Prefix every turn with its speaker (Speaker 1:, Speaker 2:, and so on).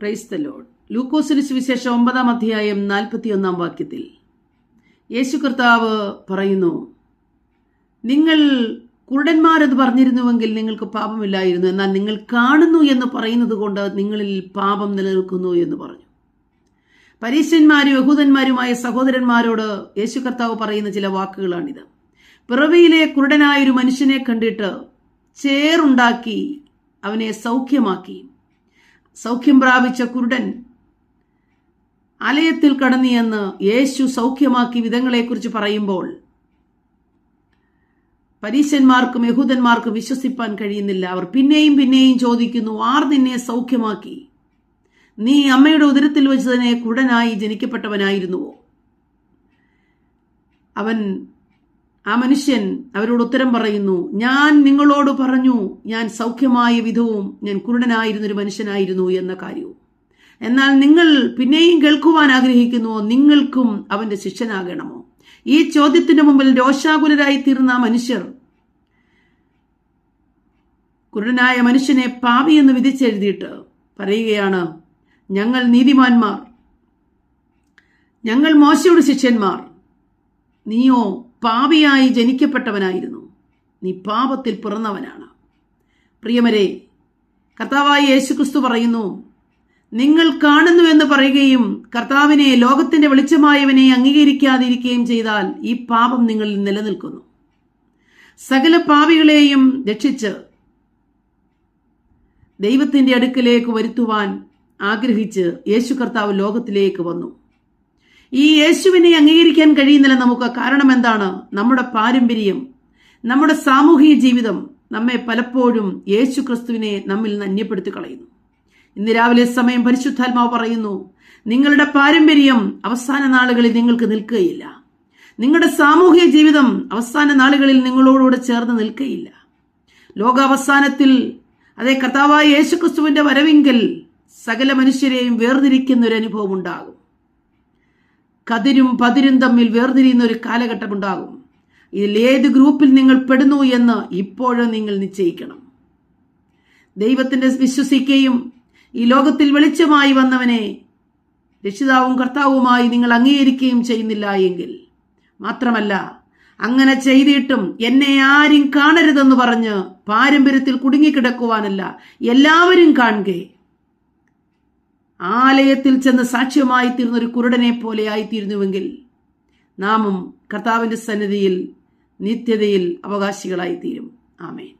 Speaker 1: Praise the load ലൂക്കോസിന് സുവിശേഷം ഒമ്പതാം അധ്യായം നാൽപ്പത്തിയൊന്നാം വാക്യത്തിൽ. യേശു കർത്താവ് പറയുന്നു നിങ്ങൾ കുരുടന്മാരെന്ന് പറഞ്ഞിരുന്നുവെങ്കിൽ നിങ്ങൾക്ക് പാപമില്ലായിരുന്നു. എന്നാൽ നിങ്ങൾ കാണുന്നു എന്ന് പറയുന്നത് കൊണ്ട് നിങ്ങളിൽ പാപം നിലനിൽക്കുന്നു എന്ന് പറഞ്ഞു. പരീശന്മാരും യഹൂദന്മാരുമായ സഹോദരന്മാരോട് യേശു കർത്താവ് പറയുന്ന ചില വാക്കുകളാണിത്. പിറവിയിലെ കുരുടനായൊരു മനുഷ്യനെ കണ്ടിട്ട് ചേറുണ്ടാക്കി അവനെ സൗഖ്യമാക്കി. സൗഖ്യം പ്രാപിച്ച കുരുടൻ. ആലയത്തിൽ കടന്നിയെന്ന് യേശു സൗഖ്യമാക്കി വിധങ്ങളെക്കുറിച്ച് പറയുമ്പോൾ പരീശന്മാർക്കും യഹൂദന്മാർക്കും വിശ്വസിപ്പാൻ കഴിയുന്നില്ല. അവർ പിന്നെയും പിന്നെയും ചോദിക്കുന്നു ആർ നിന്നെ സൗഖ്യമാക്കി? നീ അമ്മയുടെ ഉദരത്തിൽ വെച്ച് തന്നെ കുടനായി ജനിക്കപ്പെട്ടവനായിരുന്നുവോ? അവൻ ആ മനുഷ്യൻ അവരോട് ഉത്തരം പറയുന്നു ഞാൻ നിങ്ങളോട് പറഞ്ഞു ഞാൻ സൗഖ്യമായ വിധവും ഞാൻ കുരുടനായിരുന്നൊരു മനുഷ്യനായിരുന്നു എന്ന കാര്യവും. എന്നാൽ നിങ്ങൾ പിന്നെയും കേൾക്കുവാൻ ആഗ്രഹിക്കുന്നുവോ നിങ്ങൾക്കും അവന്റെ ശിഷ്യനാകണമോ? ഈ ചോദ്യത്തിന് മുമ്പിൽ രോഷാകുലരായി തീർന്ന മനുഷ്യർ കുരുടനായ മനുഷ്യനെ പാപി എന്ന് വിധിച്ചെഴുതിയിട്ട് പറയുകയാണ് ഞങ്ങൾ നീതിമാന്മാർ ഞങ്ങൾ മോശയുടെ ശിഷ്യന്മാർ നീയോ പാപിയായി ജനിക്കപ്പെട്ടവനായിരുന്നു. നീ പാപത്തിൽ പിറന്നവനാണ്. പ്രിയമരെ കർത്താവായ യേശുക്രിസ്തു പറയുന്നു നിങ്ങൾ കാണുന്നു എന്ന് പറയുകയും കർത്താവിനെ ലോകത്തിന്റെ വെളിച്ചമായവനെ അംഗീകരിക്കാതിരിക്കുകയും ചെയ്താൽ ഈ പാപം നിങ്ങളിൽ നിലനിൽക്കുന്നു. സകല പാപികളെയും രക്ഷിച്ച് ദൈവത്തിന്റെ അടുക്കലേക്ക് വരുത്തുവാൻ ആഗ്രഹിച്ച് യേശു കർത്താവ് ലോകത്തിലേക്ക് വന്നു. ഈ യേശുവിനെ അംഗീകരിക്കാൻ കഴിയുന്നില്ല നമുക്ക്. കാരണം എന്താണ്? നമ്മുടെ പാരമ്പര്യം നമ്മുടെ സാമൂഹിക ജീവിതം നമ്മെ പലപ്പോഴും യേശു ക്രിസ്തുവിനെ നമ്മിൽ നിന്ന് അന്യപ്പെടുത്തി കളയുന്നു ഇന്ന് രാവിലെ സമയം പരിശുദ്ധാത്മാവ് പറയുന്നു നിങ്ങളുടെ പാരമ്പര്യം അവസാന നാളുകളിൽ നിങ്ങൾക്ക് നിൽക്കുകയില്ല. നിങ്ങളുടെ സാമൂഹിക ജീവിതം അവസാന നാളുകളിൽ നിങ്ങളോടുകൂടെ ചേർന്ന് നിൽക്കുകയില്ല. ലോകാവസാനത്തിൽ അതേ കർത്താവായ യേശുക്രിസ്തുവിന്റെ വരവിങ്കൽ സകല മനുഷ്യരെയും വേർതിരിക്കുന്ന ഒരു അനുഭവം ഉണ്ടാകും. കതിരും പതിരും തമ്മിൽ വേർതിരിയുന്ന ഒരു കാലഘട്ടം ഉണ്ടാകും. ഇതിൽ ഏത് ഗ്രൂപ്പിൽ നിങ്ങൾ പെടുന്നു എന്ന് ഇപ്പോഴും നിങ്ങൾ നിശ്ചയിക്കണം. ദൈവത്തിന്റെ വിശ്വസിക്കുകയും ഈ ലോകത്തിൽ വെളിച്ചമായി വന്നവനെ രക്ഷിതാവും കർത്താവുമായി നിങ്ങൾ അംഗീകരിക്കുകയും ചെയ്യുന്നില്ല എങ്കിൽ മാത്രമല്ല അങ്ങനെ ചെയ്തിട്ടും എന്നെ ആരും കാണരുതെന്ന് പറഞ്ഞ് പാരമ്പര്യത്തിൽ കുടുങ്ങിക്കിടക്കുവാനല്ല എല്ലാവരും കാണുകയെ. ആലയത്തിൽ ചെന്ന് സാക്ഷ്യമായി തീർന്ന ഒരു കുരുടനെ പോലെ ആയിത്തീരുന്നുവെങ്കിൽ നാമും കർത്താവിന്റെ സന്നിധിയിൽ നിത്യതയിൽ അവകാശികളായിത്തീരും. ആമേൻ.